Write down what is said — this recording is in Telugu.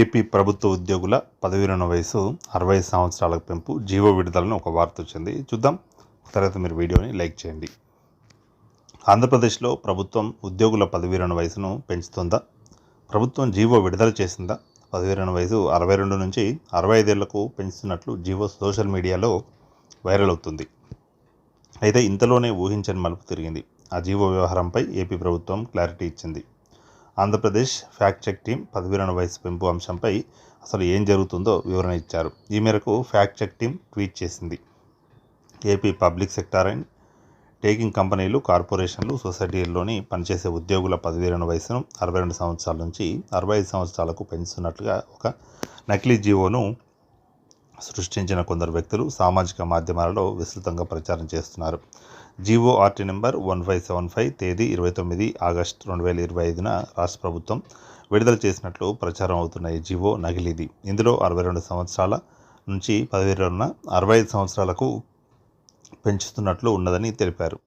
ఏపీ ప్రభుత్వ ఉద్యోగుల పదవి విరమణ వయసు అరవై సంవత్సరాలకు పెంపు జీవో విడుదలను ఒక వార్త వచ్చింది. చూద్దాం. తర్వాత మీరు వీడియోని లైక్ చేయండి. ఆంధ్రప్రదేశ్లో ప్రభుత్వం ఉద్యోగుల పదవి విరమణ వయసును పెంచుతుందా? ప్రభుత్వం జీవో విడుదల చేసిందా? పదవి విరమణ వయసు అరవై రెండు నుంచి అరవై ఐదేళ్ళకు పెంచుతున్నట్లు జీవో సోషల్ మీడియాలో వైరల్ అవుతుంది. అయితే ఇంతలోనే ఊహించని మలుపు తిరిగింది. ఆ జీవో వ్యవహారంపై ఏపీ ప్రభుత్వం క్లారిటీ ఇచ్చింది. ఆంధ్రప్రదేశ్ ఫ్యాక్ట్ చెక్ టీం పదవీరణ వయసు పెంపు అంశంపై అసలు ఏం జరుగుతుందో వివరణ ఇచ్చారు. ఈ మేరకు ఫ్యాక్ట్ చెక్ టీం ట్వీట్ చేసింది. AP public sector and taking కంపెనీలు కార్పొరేషన్లు సొసైటీల్లోని పనిచేసే ఉద్యోగుల పదవీరణ వయసును అరవై రెండు సంవత్సరాల నుంచి అరవై ఐదు సంవత్సరాలకు పెంచుతున్నట్లుగా ఒక నకిలీ జీవోను సృష్టించిన కొందరు వ్యక్తులు సామాజిక మాధ్యమాలలో విస్తృతంగా ప్రచారం చేస్తున్నారు. G O R T number one five seven five తేదీ ఇరవై తొమ్మిది ఆగస్టు రెండు వేల ఇరవై ఐదున రాష్ట్ర ప్రభుత్వం విడుదల చేసినట్లు ప్రచారం అవుతున్న ఈ జీవో నగిలిది ఇందులో అరవై రెండు సంవత్సరాల నుంచి పదవీరణ అరవై ఐదు సంవత్సరాలకు పెంచుతున్నట్లు ఉన్నదని తెలిపారు.